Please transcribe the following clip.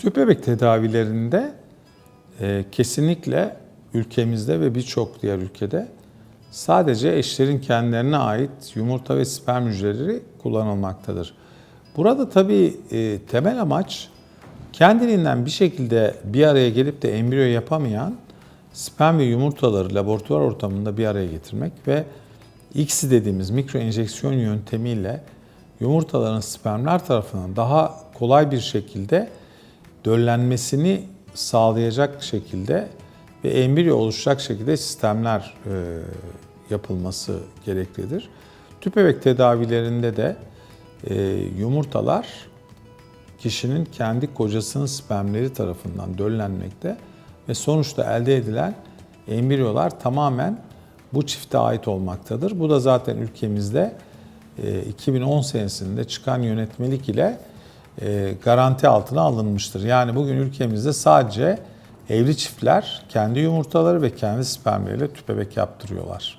Tüp bebek tedavilerinde e, kesinlikle ülkemizde ve birçok diğer ülkede sadece eşlerin kendilerine ait yumurta ve sperm hücreleri kullanılmaktadır. Burada tabii e, temel amaç kendiliğinden bir şekilde bir araya gelip de embriyo yapamayan sperm ve yumurtaları laboratuvar ortamında bir araya getirmek ve ICSI dediğimiz mikro enjeksiyon yöntemiyle yumurtaların spermler tarafından daha kolay bir şekilde döllenmesini sağlayacak şekilde ve embriyo oluşacak şekilde sistemler e, yapılması gereklidir. Tüp bebek tedavilerinde de e, yumurtalar kişinin kendi kocasının spermleri tarafından döllenmekte ve sonuçta elde edilen embriyolar tamamen bu çifte ait olmaktadır. Bu da zaten ülkemizde e, 2010 senesinde çıkan yönetmelik ile e, garanti altına alınmıştır. Yani bugün ülkemizde sadece evli çiftler kendi yumurtaları ve kendi spermleriyle tüp bebek yaptırıyorlar.